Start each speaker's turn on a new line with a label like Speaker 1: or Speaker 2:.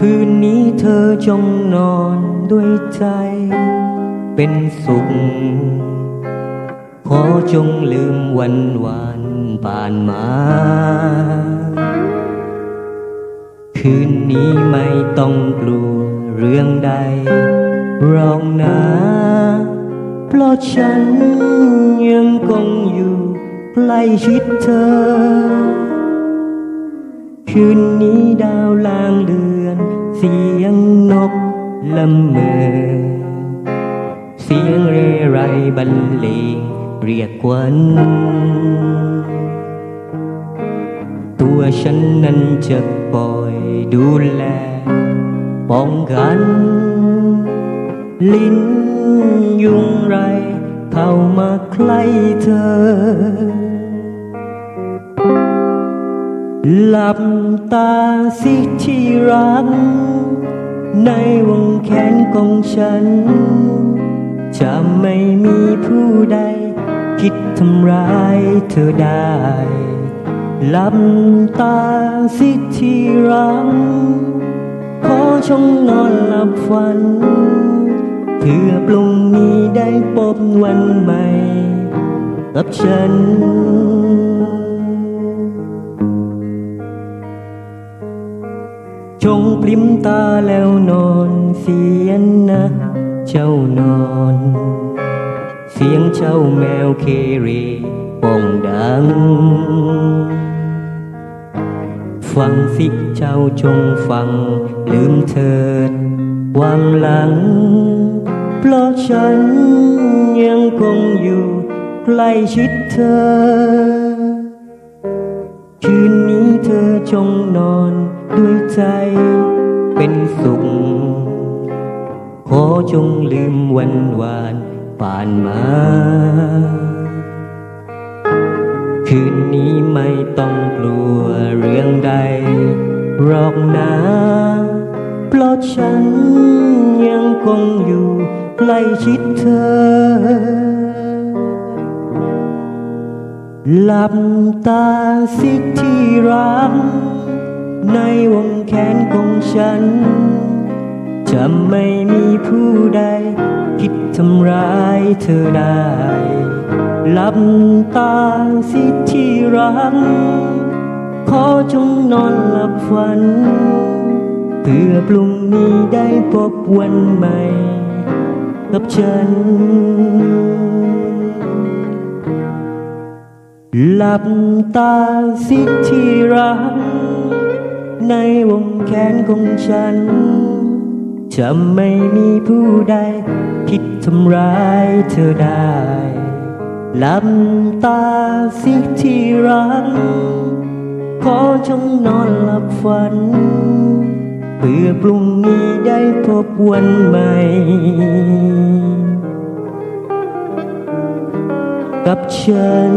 Speaker 1: คืนนี้เธอจงนอนด้วยใจ เป็นสุข ขอจงลืมวันวานผ่านมา คืนนี้ไม่ต้องกลัวเรื่องใดหรอกนะเพราะฉันยังคงอยู่ใกล้ชิดเธอ คืนนี้ดาวลางเลือน เสียงนกละเมอ เสียงเรไรบรรเลงเรียกควันตัวฉันนั้นจะคอยดูแล ป้องกัน ลิ้นยุงไร เข้ามาใกล้เธอ หลับตาสิที่รัก ในวงแขนของฉัน จะไม่มีผู้ใด คิดทำร้ายเธอได้หลับตาสิที่รัก ขอจงนอนหลับฝัน เพื่อปลุงนี้ได้พบวันใหม่ กับฉัน ลิมตาแล้วนอนเสียนนะ เจ้านอน เสียงเจ้าแมวเคเรป้องดัง ฟังสิเจ้าจงฟัง ลืมเถิดความหลัง เพราะฉันยังคงอยู่ใกล้ชิดเธอ คืนนี้เธอจงนอนด้วยใจ เป็นสุข ขอจงลืมวันวานผ่านมา คืนนี้ไม่ต้องกลัวเรื่องใดหรอกนะเพราะฉันยังคงอยู่ใกล้ชิดเธอหลับตาสิที่รัก ในวงแขนของฉัน จะไม่มีผู้ใด คิดทำร้ายเธอได้หลับตาสิที่รักขอจงนอนหลับฝัน เพื่อปลุงนี้ได้พบวันใหม่ กับฉัน หลับตาสิที่รัก ในวงแขนของฉัน จะไม่มีผู้ใดคิดทำร้ายเธอได้หลับตาสิที่รัก ขอจงนอนหลับฝัน เพื่อพรุ่งนี้ได้พบวันใหม่ กับฉัน